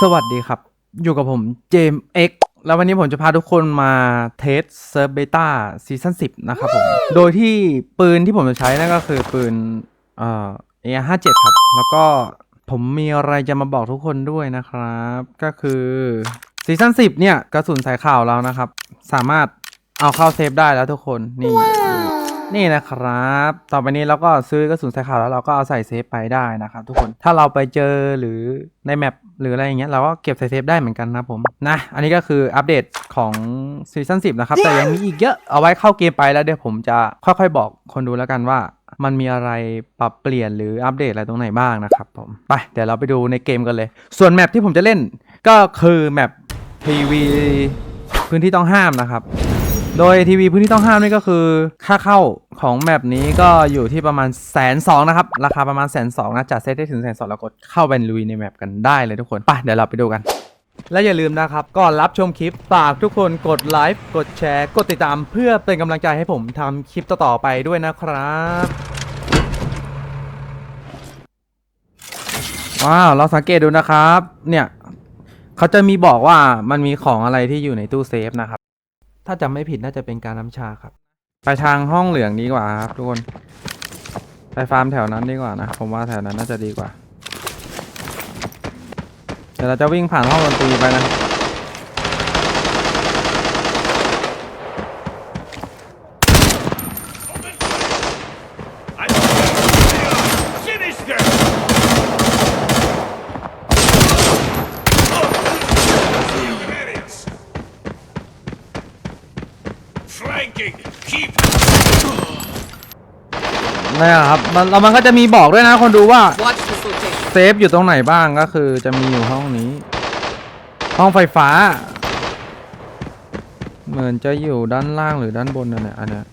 สวัสดีครับ อยู่กับผมเจมเอ็กแล้ววันนี้ผมจะพาทุกคนมาเทสเซิร์ฟเบต้าซีซั่น10นะครับผม โดยที่ปืนที่ผมจะใช้นั่นก็คือปืนเอ่อ AR57 ครับ แล้วก็ผมมีอะไรจะมาบอกทุกคนด้วยนะครับ ก็คือซีซั่น10เนี่ย กระสุนสายข่าวเรานะครับ สามารถเอาเข้าเซฟได้แล้วทุกคน นี่ นี่นะครับ ต่อไปนี้เราก็ซื้อกระสุนใส่ขาวแล้วเราก็เอาใส่เซฟไปได้นะครับทุกคน ถ้าเราไปเจอหรือในแมปหรืออะไรอย่างเงี้ยเราก็เก็บใส่เซฟได้เหมือนกันนะครับผมนะ อันนี้ก็คืออัปเดตของซีซั่น10 นะครับ แต่ยังมีอีกเยอะ เอาไว้เข้าเกมไปแล้วเดี๋ยวผมจะค่อยๆบอกคนดูแล้วกันว่ามันมีอะไรปรับเปลี่ยนหรืออัปเดตอะไรตรงไหนบ้างนะครับผม ไป เดี๋ยวเราไปดูในเกมกันเลย ส่วนแมปที่ผมจะเล่นก็คือแมป PV พื้นที่ต้องห้ามนะครับ โดยทีวีพื้นที่ต้องห้ามนี่ก็คือค่าเข้าของแมปนี้ก็อยู่ที่ประมาณแสนสองนะครับ ราคาประมาณแสนสองนะจัดเซตได้ถึงแสนสองแล้วกดเข้าไปลุยในแมปกันได้เลยทุกคนไปเดี๋ยวเราไปดูกัน และอย่าลืมนะครับ ก่อนรับชมคลิปฝากทุกคนกดไลค์กดแชร์กดติดตามเพื่อเป็นกำลังใจให้ผมทำคลิปต่อๆไปด้วยนะครับว้าวเราสังเกตดูนะครับ เนี่ยเขาจะมีบอกว่ามันมีของอะไรที่อยู่ในตู้เซฟนะครับ ถ้าจำไม่ผิดน่าจะเป็นการน้ำชาครับ ไปทางห้องเหลืองดีกว่าครับทุกคน ไปฟาร์มแถวนั้นดีกว่านะ ผมว่าแถวนั้นน่าจะดีกว่า เดี๋ยวเราจะวิ่งผ่านห้องดนตรีไปนะครับ นี่นแหละครับมันแล้วมันก็จะมีบอกด้วยนะคนดูว่า Watch this location. เซฟอยู่ตรงไหนบ้างก็คือจะมีอยู่ห้องนี้ ห้องไฟฟ้า เหมือนจะอยู่ด้านล่างหรือด้านบนนั่นแหละอันเนี้ย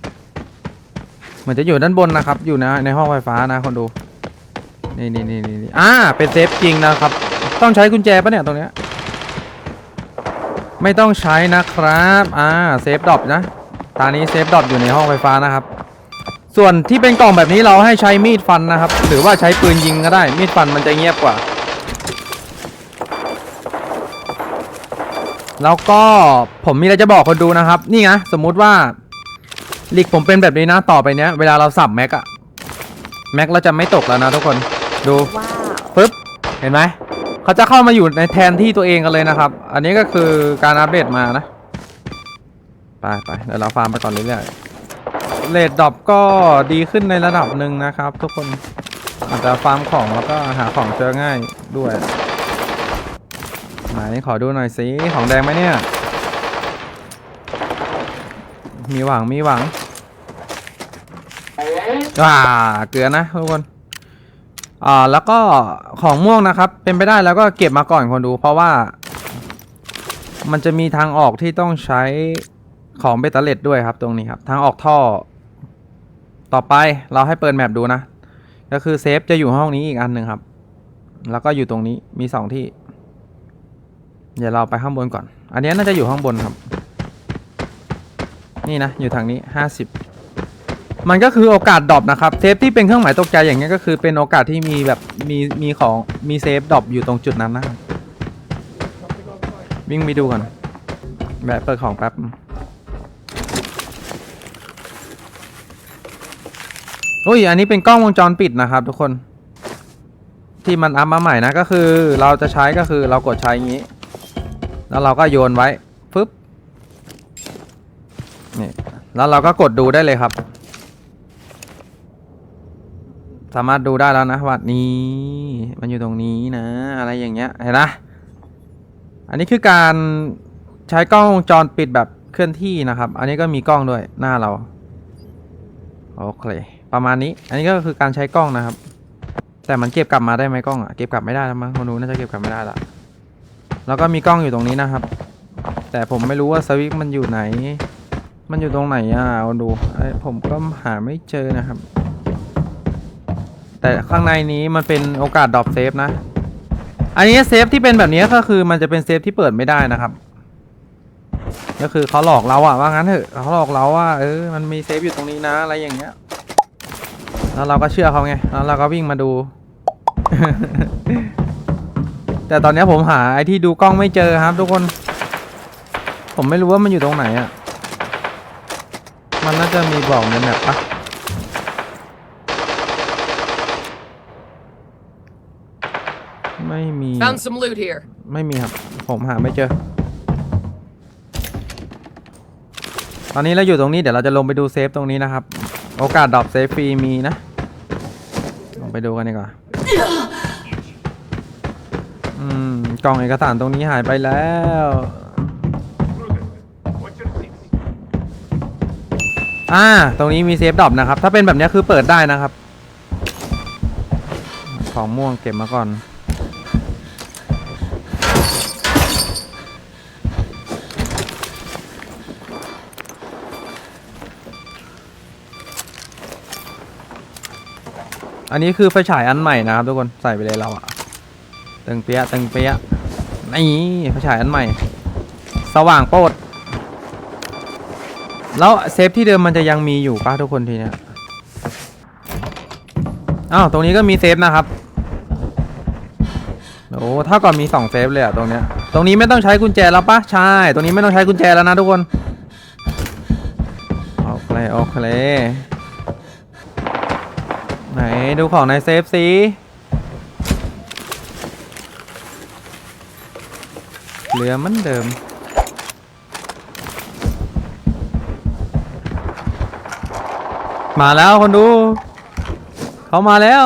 เหมือนจะอยู่ด้านบนนะครับ อยู่ในในห้องไฟฟ้านะคนดูนี่นี่นี่นี่นี่อ่าเป็นเซฟจริงนะครับ ต้องใช้กุญแจปะเนี่ยตรงเนี้ยไม่ต้องใช้นะครับ อ่าเซฟดรอปนะตอนนี้เซฟดรอปอยู่ในห้องไฟฟ้านะครับ ส่วนที่เป็นกล่องแบบนี้เราให้ใช้มีดฟันนะครับ หรือว่าใช้ปืนยิงก็ได้ มีดฟันมันจะเงียบกว่า แล้วก็ผมมีอะไรจะบอกคนดูนะครับ นี่นะสมมุติว่าลิกผมเป็นแบบนี้นะต่อไปเนี้ย เวลาเราสับแม็กอะแม็กเราจะไม่ตกแล้วนะทุกคนดู Wow. ปึ๊บเห็นไหมเขาจะเข้ามาอยู่ในแทนที่ตัวเองกันเลยนะครับ อันนี้ก็คือการอัปเดตมานะ ไปไปเดี๋ยวเราฟาร์มไปก่อนเรื่อยๆ เลดดรอปก็ดีขึ้นในระดับหนึ่งนะครับ ทุกคนอาจจะฟาร์มของแล้วก็หาของเจอง่ายด้วยไหนขอดูหน่อยสิของแดงไหมเนี่ย มีหวังมีหวังอ่าเกลือนะทุกคนอ่าแล้วก็ของม่วงนะครับ เป็นไปได้แล้วก็เก็บมาก่อนคนดู เพราะว่า มันจะมีทางออกที่ต้องใช้ของเบตเตอร์เลดด้วยครับตรงนี้ครับ ทางออกท่อ ต่อไปเราให้เปิดแมปดูนะ ก็คือเซฟจะอยู่ห้องนี้อีกอันหนึ่งครับ แล้วก็อยู่ตรงนี้มีสองที่ เดี๋ยวเราไปข้างบนก่อน อันนี้น่าจะอยู่ข้างบนครับ นี่นะอยู่ทางนี้ห้าสิบมันก็คือโอกาสดรอปนะครับ เซฟที่เป็นเครื่องหมายตกใจอย่างเงี้ยก็คือเป็นโอกาสที่มีแบบมีมีของมีเซฟดรอปอยู่ตรงจุดนั้นนะครับวิ่งไปดูก่อนแวะเปิดของแป๊บ อุ้ยอันนี้เป็นกล้องวงจรปิดนะครับทุกคน ที่มันอัพมาใหม่นะก็คือ เราจะใช้ก็คือเรากดใช้อย่างนี้ แล้วเราก็โยนไว้ปึ๊บนี่แล้วเราก็กดดูได้เลยครับ สามารถดูได้แล้วนะว่านี้มันอยู่ตรงนี้นะ อะไรอย่างเงี้ยเห็นนะอันนี้คือการใช้กล้องวงจรปิดแบบเคลื่อนที่นะครับ อันนี้ก็มีกล้องด้วยหน้าเรา โอเค ประมาณนี้ อันนี้ก็คือการใช้กล้องนะครับ แต่มันเก็บกลับมาได้ไหมกล้องอะเก็บกลับไม่ได้แล้วมั้งคนดูน่าจะเก็บกลับไม่ได้ละแล้วก็มีกล้องอยู่ตรงนี้นะครับ แต่ผมไม่รู้ว่าสวิตช์มันอยู่ไหน มันอยู่ตรงไหนอะคนดูผมก็หาไม่เจอนะครับ แต่ข้างในนี้มันเป็นโอกาสดรอปเซฟนะ อันนี้เซฟที่เป็นแบบนี้ก็คือมันจะเป็นเซฟที่เปิดไม่ได้นะครับก็คือเขาหลอกเราอะว่างั้นเถอะเขาหลอกเราว่าเออมันมีเซฟอยู่ตรงนี้นะอะไรอย่างเงี้ย แล้วเราก็เชื่อเขาไงแล้วเราก็วิ่งมาดู แต่ตอนนี้ผมหาไอ้ที่ดูกล้องไม่เจอครับ ทุกคน ผมไม่รู้ว่ามันอยู่ตรงไหนอะ่ะ มันน่าจะมีบอกในแมปปะไม่มี Found some loot here. ไม่มีครับ ผมหาไม่เจอ ตอนนี้เราอยู่ตรงนี้เดี๋ยวเราจะลงไปดูเซฟตรงนี้นะครับ โอกาสดรอปเซฟฟรีมีนะลงไปดูกันดีกว่า อืม กล่องเอกสารตรงนี้หายไปแล้ว อ่า ตรงนี้มีเซฟดรอปนะครับ ถ้าเป็นแบบนี้คือเปิดได้นะครับ ของม่วงเก็บมาก่อน อันนี้คือไฟฉายอันใหม่นะครับทุกคนใส่ไปเลยเราอะตึงเปียตึงเปียนี่ไฟฉายอันใหม่ สว่างโปดแล้วเซฟที่เดิมมันจะยังมีอยู่ป่ะทุกคนทีเนี้ยอ้าวตรงนี้ก็มีเซฟนะครับโอ้เท่ากับมีสองเซฟเลยอะตรงเนี้ยตรงนี้ไม่ต้องใช้กุญแจแล้วปะใช่ ตรงนี้ไม่ต้องใช้กุญแจแล้วนะทุกคนโอเคโอเค ไหนดูของในเซฟสิเหลือเหมือนเดิม มาแล้วคนดู เขามาแล้ว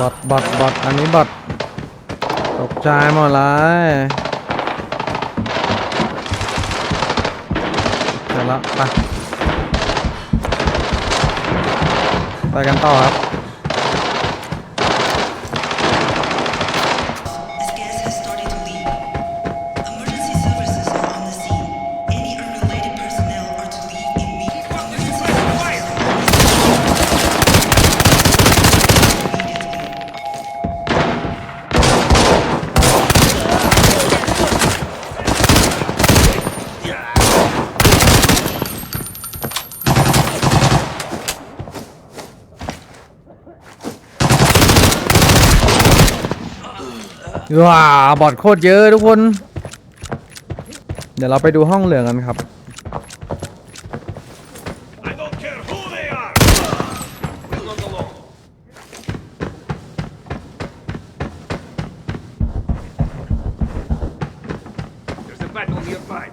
บอทบอทบอทอันนี้บอทตกใจหมดเลยเสร็จแล้วไปไปกันต่อครับ ว้าบอทโคตรเยอะทุกคน เดี๋ยวเราไปดูห้องเหลืองกันครับ I don't care who they are! We're not alone. There's a battle nearby.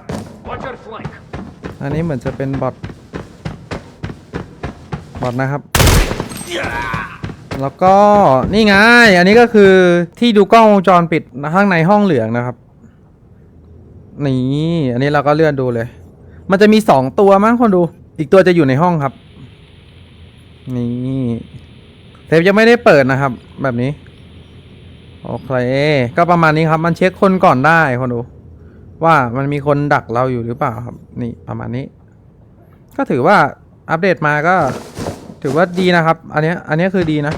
Watch your flank. อันนี้เหมือนจะเป็นบอทบอทนะครับ แล้วก็นี่ไง อันนี้ก็คือที่ดูกล้องวงจรปิดข้างในห้องเหลืองนะครับ นี่อันนี้เราก็เลื่อนดูเลย มันจะมีสองตัวมั้งคนดู อีกตัวจะอยู่ในห้องครับ นี่เทปยังไม่ได้เปิดนะครับ แบบนี้ โอเค ก็ประมาณนี้ครับ มันเช็คคนก่อนได้คนดู ว่ามันมีคนดักเราอยู่หรือเปล่าครับ นี่ประมาณนี้ ก็ถือว่าอัปเดตมาก็ ถือว่าดีนะครับ อันนี้อันนี้คือดีนะ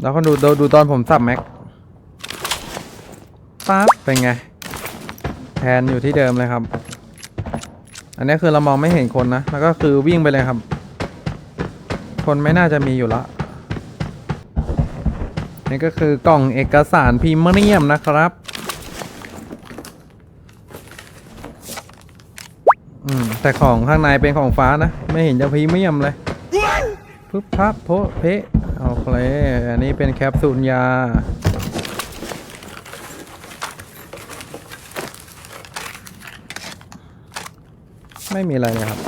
แล้วก็ดูดูดูตอนผมสับแม็กปั๊บเป็นไง แทนอยู่ที่เดิมเลยครับ อันนี้คือเรามองไม่เห็นคนนะ แล้วก็คือวิ่งไปเลยครับ คนไม่น่าจะมีอยู่ละนี่ก็คือกล่องเอกสารพรีเมียมนะครับ อืม แต่ของข้างในเป็นของฟ้านะ ไม่เห็นจะพรีเมียมเลยปึ๊บพับโพเพะโอเคอันนี้เป็นแคปซูลยา ไม่มีอะไรเลยครับ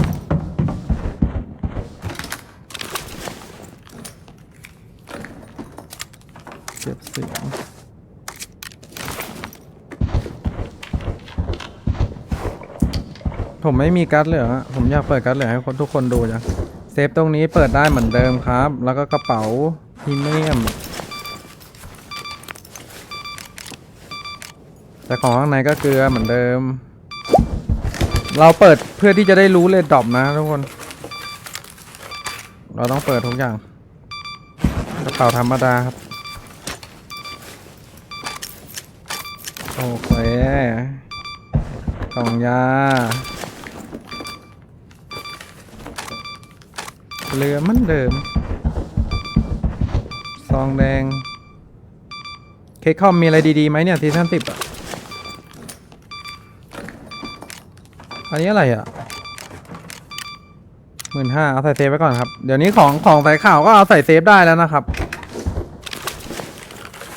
เก็บเสียง ผมไม่มีการ์ดเหลือะผมอยากเปิดการ์ดเหลือให้คนทุกคนดูจังเซฟตรงนี้เปิดได้เหมือนเดิมครับ แล้วก็กระเป๋าพรีเมียม แต่ของข้างในก็เกลือเหมือนเดิม เราเปิดเพื่อที่จะได้รู้เลดดรอปนะทุกคน เราต้องเปิดทุกอย่าง กระเป๋าธรรมดาครับ โอเคกล่องยา เรือมันเดิม ซองแดง เคคอมมีอะไรดีๆไหมเนี่ยซีซั่นสิบอะ อันนี้อะไรอะหมื่นห้าเอาใส่เซฟไว้ก่อนครับ เดี๋ยวนี้ของของใส่ข่าวก็เอาใส่เซฟได้แล้วนะครับ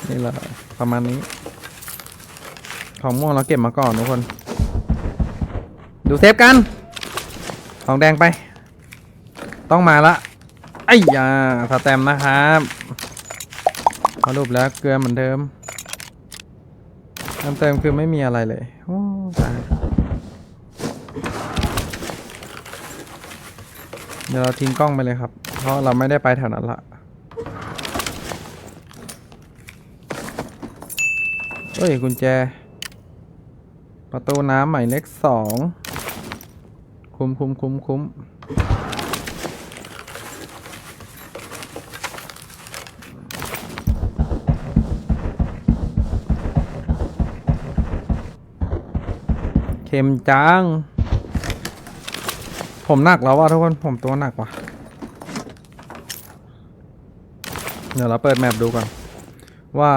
นี่แหละประมาณนี้ ของม่วงเราเก็บมาก่อนทุกคน ดูเซฟกัน ของแดงไป ต้องมาละไอ้ยาสแตมนะครับสรุปแล้วเกลือเหมือนเดิมเติมเติมคือไม่มีอะไรเลยโอ้ตายเดี๋ยวเราทิ้งกล้องไปเลยครับ เพราะเราไม่ได้ไปแถวนั้นละเฮ้ยกุญแจ ประตูน้ำหมายเลขสอง คุ้มคุ้มคุ้มคุ้ม เข็มจัง ผมหนักแล้วว่ะทุกคน ผมตัวหนักว่ะ เดี๋ยวเราเปิดแมปดูก่อน ว่า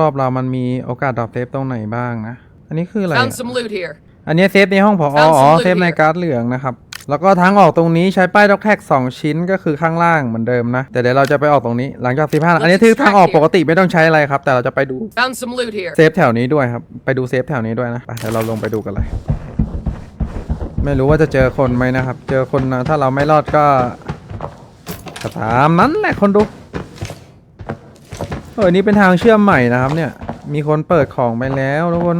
รอบๆเรามันมีโอกาสดรอปเทปตรงไหนบ้างนะ อันนี้คืออะไร Found อะ some loot here. อันนี้เซฟในห้องผอ Found อ๋อ some loot เซฟใน here การ์ดเหลืองนะครับ แล้วก็ทางออกตรงนี้ใช้ป้ายด็อกแท็ก2ชิ้นก็คือข้างล่างเหมือนเดิมนะ แต่เดี๋ยวเราจะไปออกตรงนี้หลังจาก15อันนี้คือทางออกปกติไม่ต้องใช้อะไรครับ แต่เราจะไปดู Found some loot here. เซฟแถวนี้ด้วยครับ ไปดูเซฟแถวนี้ด้วยนะไปเดี๋ยวเราลงไปดูกันเลย ไม่รู้ว่าจะเจอคนไหมนะครับ เจอคนนะถ้าเราไม่รอดก็ก็ตามนั้นแหละคนดูเออนี่เป็นทางเชื่อมใหม่นะครับ เนี่ย มีคนเปิดของไปแล้วทุกคน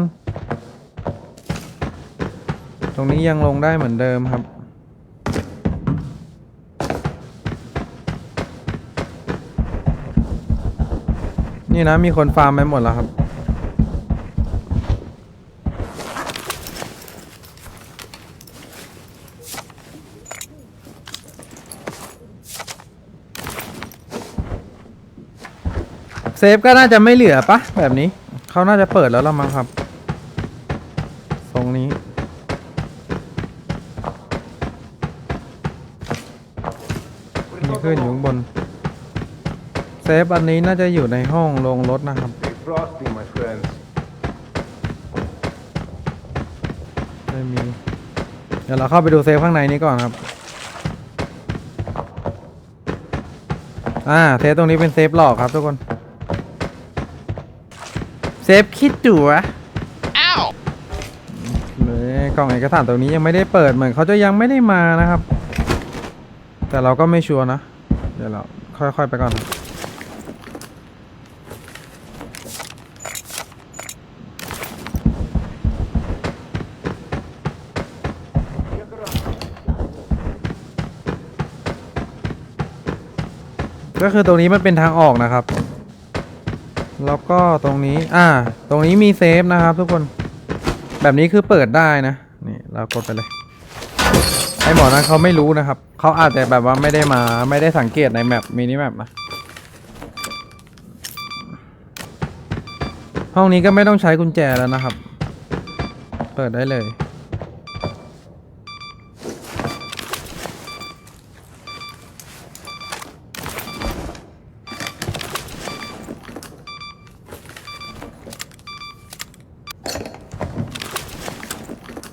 ตรงนี้ยังลงได้เหมือนเดิมครับ นี่นะมีคนฟาร์มไปหมดแล้วครับเซฟก็น่าจะไม่เหลือปะแบบนี้ เขาน่าจะเปิดแล้วละมั้งครับ เซฟอันนี้น่าจะอยู่ในห้องลงรถนะครับ Stay frosty, my friends. ไม่มี เดี๋ยวเราเข้าไปดูเซฟข้างในนี้ก่อนครับ อ่า เซฟตรงนี้เป็นเซฟหลอกครับทุกคน เซฟคิดจั่วเลยกล่องเอกสารตรงนี้ยังไม่ได้เปิดเหมือนเขาจะยังไม่ได้มานะครับ แต่เราก็ไม่ชัวร์นะ เดี๋ยวเราค่อยๆไปก่อน ก็คือตรงนี้มันเป็นทางออกนะครับ แล้วก็ตรงนี้ อ่า ตรงนี้มีเซฟนะครับ ทุกคน แบบนี้คือเปิดได้นะ นี่เรากดไปเลย ไอหมอนั้นเขาไม่รู้นะครับ เขาอาจจะแบบว่าไม่ได้มา ไม่ได้สังเกตในแมปมินิแมปนะ ห้องนี้ก็ไม่ต้องใช้กุญแจแล้วนะครับ เปิดได้เลย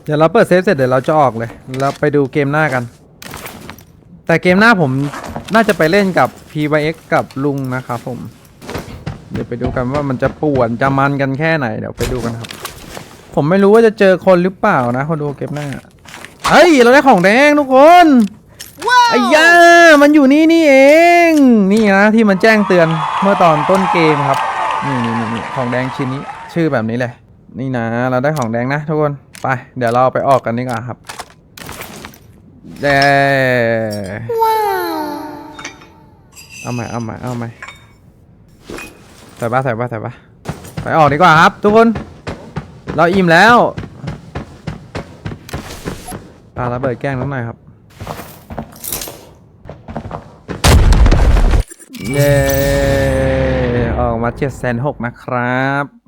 เดี๋ยวเราเปิดเซฟเสร็จเดี๋ยวเราจะออกเลย เราไปดูเกมหน้ากัน แต่เกมหน้าผมน่าจะไปเล่นกับ PYX กับลุงนะครับผม เดี๋ยวไปดูกันว่ามันจะป่วนจะมันกันแค่ไหน เดี๋ยวไปดูกันครับ ผมไม่รู้ว่าจะเจอคนหรือเปล่านะ คนดูเกมหน้าเฮ้ย เราได้ของแดงทุกคนไอ้ย่ามันอยู่นี่นี่เอง นี่นะที่มันแจ้งเตือนเมื่อตอนต้นเกมครับ นี่นี่นี่นี่ของแดงชิ้นนี้ ชื่อแบบนี้เลย นี่นะ เราได้ของแดงนะทุกคน ไป เดี๋ยวเราไปออกกันดีกว่าครับเด้เอาใหม่เอาใหม่เอาใหม่ใส่ปะใส่ปะใส่ปะไปออกดีกว่าครับ ทุกคน เราอิ่มแล้วปาระเบิดแกล้งน้องหน่อยครับ เย้ ออกมาเจ็ดแสนหกนะครับ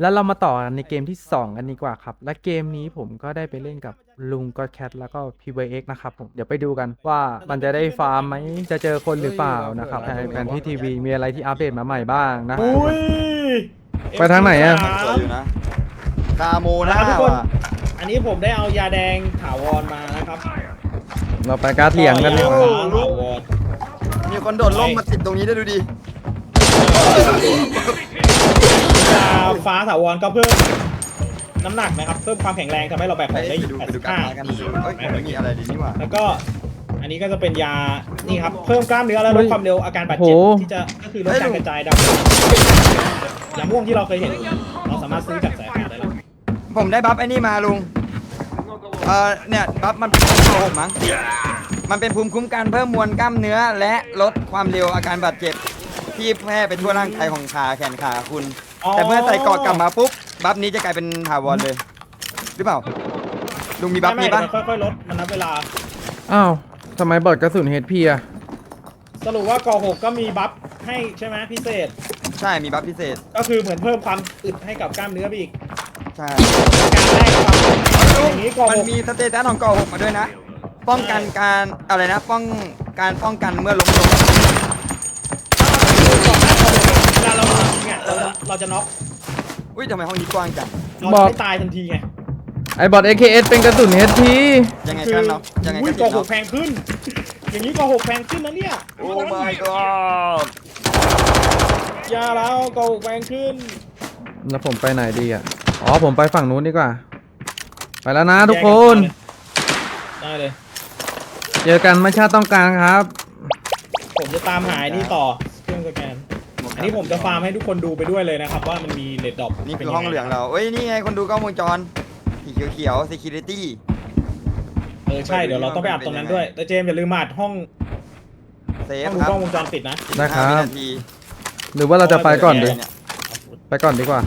แล้วเรามาต่อกันในเกมที่ 2 กันดีกว่าครับ และเกมนี้ผมก็ได้ไปเล่นกับลุงก็แคทแล้วก็ PVX นะครับผมเดี๋ยวไปดูกันว่ามันจะได้ฟาร์มไหมจะเจอคนหรือเปล่านะครับในแผนที่ทีวีมีอะไรที่อัปเดตมาใหม่บ้างนะ อุ้ยไปทางไหนอะ M13 สวยอยู่นะคาโมหนะน้าครับทุกคนว่ะอันนี้ผมได้เอายาแดงถาวรมานะครับเราไปการดเถียงกันดีกว่าฟ้าถาวรมีคนโดดล่มมาติดตรงนี้ได้วยดูดิยา ฟ้าถาวรก็เพิ่มน้ำหนักนะครับ เพิ่มความแข็งแรงทำให้เราแบกขไปองได้ดูไปดูกันมากันดูเอ้ยมันมีอะไรดีนี่หว่า แล้วก็ อันนี้ก็จะเป็นยา นี่ครับ เพิ่มกล้ามเนื้อและลดความเร็วอาการบาดเจ็บที่จะก็คือลดการกระจายดาวยาม่วงที่เราเคยเห็น เราสามารถซื้อจากสายอาได้แล้วผมได้บัฟไอ้นี่มาลุง เอ่อเนี่ยบัฟมันเป็นโกหกมั้ง มันเป็นภูมิคุ้มกันเพิ่มมวลกล้ามเนื้อ และลดความเร็วอาการบาดเจ็บ ที่แพร่ไปทั่วร่างกายของขาแขนขาคุณ แต่เมื่อใส่เกราะกลับมาปุ๊บบัฟนี้จะกลายเป็นถาวรเลย หรือเปล่า ลุงมีบัฟไม่นี้ไม่ปะมันค่อยๆลดมันนับเวลา อ้าวทำไมเบิดกระสุนเฮดพีอะสรุปว่ากอหกก็มีบัฟให้ใช่ไหมพิเศษ ใช่มีบัฟพิเศษ ก็คือเหมือนเพิ่มความอึดให้กับกล้ามเนื้อไปอีก ใช่การแรกความอย่างนี้กอมันหกมีสเตตัสของเกาะหกมาด้วยนะ ป้องกันการอะไรนะ ป้องการป้องกันเมื่อล้มลง เวลา เรายิงอะเราจะเราจะน็อกอุ้ยทำไมห้องนี้กว้างจัง เราจะไม่ตายทันทีไงไอบอด AKS เป็นกระสุนเฮดพียังไงคืกันเนาะยังไงอุ้กัยนกอหเนาะกแพงขึ้น อย่างนี้กอหกแพงขึ้นนะเนี่ยโอ้ my god อยาแล้วกอหกแพงขึ้นแล้วผมไปไหนดีอะอ๋อผมไปฝั่งนู้นดีกว่า ไปแล้วนะทุกคน ได้เลย เจอกันไม่ชาติต้องการครับ ผมจะตามหาไอ้นี่ต่อ นนี้ผมจะฟาร์มให้ทุกคนดูไปด้วยเลยนะครับ ว่ามันมีเลดดอปนี่คือห้องเหลืองเราเอ้ยนี่ไงคนดูกล้องวงจรสีเขียวๆ security เออใช่เดี๋ยวเราต้องไปอัดตรงนั้นด้วย แต่เจมส์อย่าลืมมาอัดห้องเซห้ฟองดูครักบล้องวงจรปิดนะได้ครับ15วินาทีหรือว่าเราจะไปก่อนดีเนี่ยไปก่อนดีกว่า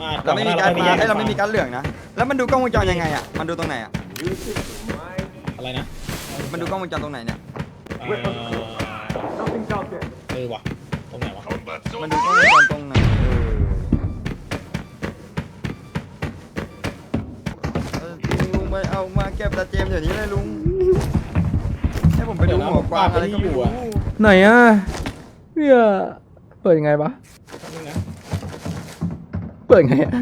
มาอัดก่เราอนไม่ก็มีได้การแล้วฟ้าไปแยให้เราไม่มีการเหลืองนะ แล้วมันดูกล้องวงจรยังไงอะ มันดูตรงไหนอะ อะไรนะมันดูกล้องวงจรตรงไหนเนี่ย เอ่อเออว่ะตรงไหนวะ Combat มันดู zone. กล้องวงจรตรงไหนเออลุงไปเอามาเก็บตาเจมส์เดี๋ยวนี้เลยลุงให้ผมไปดูหัวกวางอะไรก็ไม่รู้ไหนอะเนี่ยเปิดยังไงปะแป๊บนึงนะเปิดไงอะ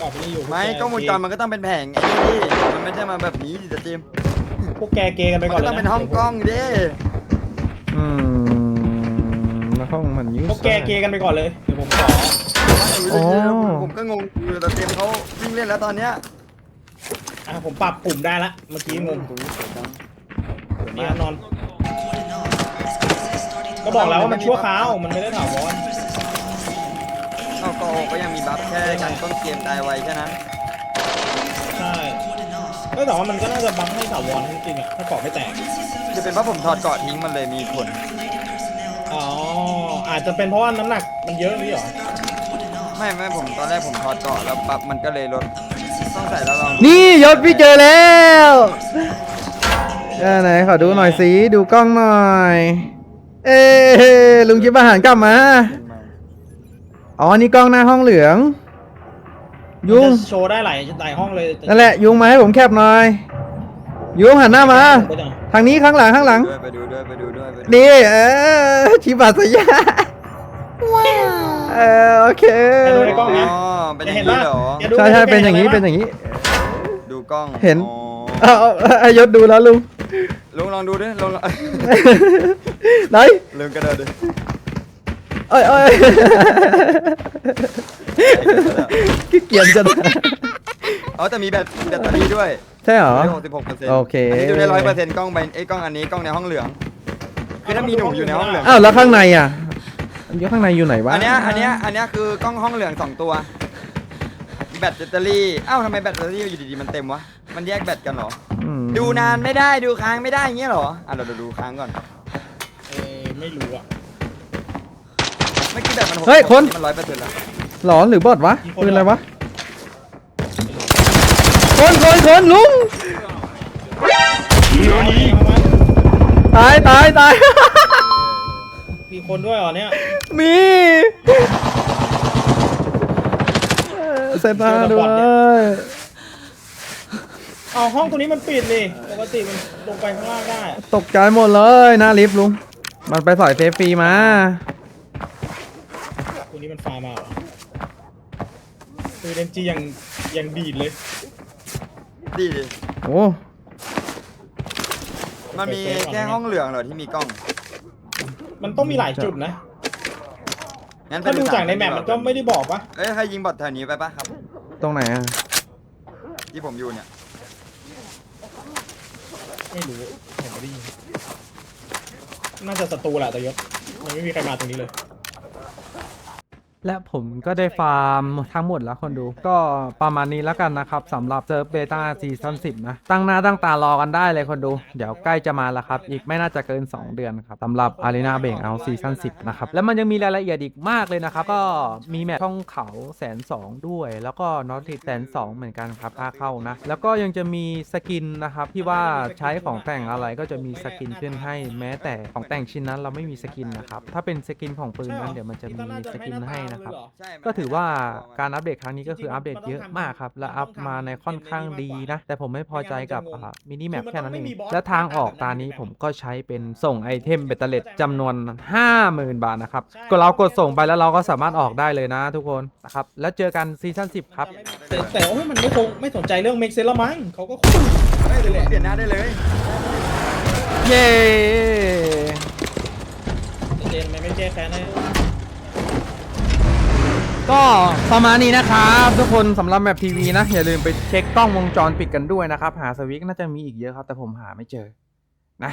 กรอบนี่อยู่ไม่กล้องวงจรมันก็ต้องเป็นแผงไอ้นี่มันไม่ใช่มาแบบนี้ดิตาเจมส์พวกแกเกย์กันไปก่อนก็เลยต้องเป็นห้องกล้องดิอืม แล้วห้องมันอยุ่พวกแกเกย์กันไปก่อนเลยเดี๋ยวผมขออ๋อผมก็งงอยู่ตาเจมส์เขาวิ่งเล่นแล้วตอนเนี้ยอะผมปรับปุ่มได้ละเมื่อกี้งงตรงนี้สวยจังนี่ครับนอน Recorded off. This device is starting to ก็บอกแล้วว่ามันชั่วคราวมันไม่ได้ถาวรเอาก็ก็ยังมีบัฟแค่การต้นเกมตายไวแค่นั้นใช่ recorded off. ก็แต่ว่ามันก็น่าจะบังให้ถาวรจริงๆอะถ้าเกาะไม่แตกจะเป็นเพราะผมถอดเกาะทิ้งมันเลยมีผลอ๋อ อาจจะเป็นเพราะว่าน้ำหนักมันเยอะนี่หรอไม่ไม่ผมตอนแรกผมถอดเกาะแล้วบัฟมันก็เลยลดต้องใส่แล้วลองนี่ยศพี่เจอแล้วเออไหนขอดูหน่อยสิดูกล้องหน่อย เอ้ลุงคิดอาหารกลับมา อ๋อนี่กล้องหน้าห้องเหลือง ยุงมันจะโชว์ได้หลายหลายห้องเลยนั่นแหละยุงมาให้ผมแคบหน่อย ยุงหันหน้ามาก็จะ ทางนี้ข้างหลังข้างหลัง ด้วยไปดูด้วยไปดูด้วยไปดูนี่เออชิบาสยาเออโอเคให้ดูในกล้องนะ อ๋อเป็นอย่างเห็นนี้ปะเหรออย่าดูใช่ใช่เป็นอย่างนี้นี้เป็นอย่างนี้ ดูกล้องเห็น อ๋อเอาเอาเอายศดูแล้วลุง ลุงลองดูดิลองลองไหนลืมกระโดดดิเอ้ยเอ้ยขี้เกียจจัง อ๋อแต่มีแบตแบตเตอรี่ด้วย ใช่เหรอ หกสิบหกเปอร์เซ็นต์โอเคอันนี้ดูได้ร้อยเปอร์เซ็นต์กล้องใบไอ้ยกล้องอันนี้กล้องในห้องเหลืองคือถ้ามีหนูอยู่ในห้องเหลืองอ้าวแล้วข้างในอะอันนี้ข้างในอยู่ไหนวะอันเนี้ยอันเนี้ยอันเนี้ยคือกล้องห้องเหลืองสองตัว แบตแบตเตอรี่อ้าวทำไมแบตเตอรี่อยู่ดีๆมันเต็มวะมันแยกแบตกันเหรอ อืมดูนานไม่ได้ดูค้างไม่ได้อย่างเงี้ยเหรออะเราดูดูค้างก่อนเออไม่รู้อะเมื่อกี้แบบมันหกเฮ้ยคน มันร้อยเปอร์เซ็นต์แล้วหลอนหรือบอดวะมีคนปืนอะไรวะคนคนคนลุง ตายตายตาย มีคนด้วยเหรอเนี่ยมีเซตาด้วยเอาห้องตรงนี้มันปิดนี่ปกติมันลงไปข้างล่างได้อะตกใจหมดเลยหน้าลิฟต์ลุง มันไปสอยเซฟฟรีมา ตรงนี้มันฟาร์มมาเหรอปืนเอ็มจียังยังดีดเลยดีดิโอ้ มันมีแค่ห้องเหลืองเหรอที่มีกล้อง มันต้องมีหลายจุดนะงั้นไปถ้าดูสจากในแมปมันก็ไม่ได้บอกปะเอ้ยใครยิงบอทแถวนี้ไปปะครับ ตรงไหนอะที่ผมอยู่เนี่ย ไม่รู้ผมไม่ได้ยินน่าจะศัตรูแหละแต่ยศยังไม่มีใครมาตรงนี้เลย และผมก็ได้ฟาร์มทั้งหมดแล้วคนดู ก็ประมาณนี้แล้วกันนะครับสำหรับเซิร์ฟเบต้าซีซั่น10 นะ ตั้งหน้าตั้งตารอกันได้เลยคนดู เดี๋ยวใกล้จะมาแล้วครับ อีกไม่น่าจะเกิน 2 เดือนครับสำหรับ Arena b r e a k Out ซีซั่น10 นะครับ แล้วมันยังมีรายละเอียดอีกมากเลยนะครับ ก็มีแมทช่องเขาแสนสองด้วย แล้วก็นอตติแสนสองเหมือนกันครับค่าเข้านะ แล้วก็ยังจะมีสกินนะครับที่ว่าใช้ของแต่งอะไรก็จะมีสกินขึ้นให้แม้แต่ของแต่งชิ้นนั้นเราไม่มีสกินนะครับถ้าเป็นสกินของปืนนั้นเดี๋ยวมันจะมีสกินให้นะครับ ใช่ก็ถือว่าการอัปเดตครั้งนี้ก็คืออัปเดตเยอะมากครับ และอัพมาในค่อนข้างดีนะ แต่ผมไม่พอใจกับมินิแมปแค่นั้นเองและทางออกตานี้ผมก็ใช้เป็นส่งไอเทมเบตเตอร์เลตจำนวน 50,000 บาทนะครับก็เรากดส่งไปแล้วเราก็สามารถออกได้เลยนะทุกคนนะครับแล้วเจอกันซีซั่น10 ครับ แต่แต่โอ้ยมันไม่คงไม่สนใจเรื่องเมกเซนละมั้งเขาก็คุยเฮ้ยเดี๋ยวผมเปลี่ยนหน้าได้เลยเย้เจนไม่ไม่แก้แค้นให้ ก็ประมาณนี้นะครับทุกคนสำหรับแมปทีวีนะ อย่าลืมไปเช็คกล้องวงจรปิดกันด้วยนะครับ หาสวิกน่าจะมีอีกเยอะครับ แต่ผมหาไม่เจอนะ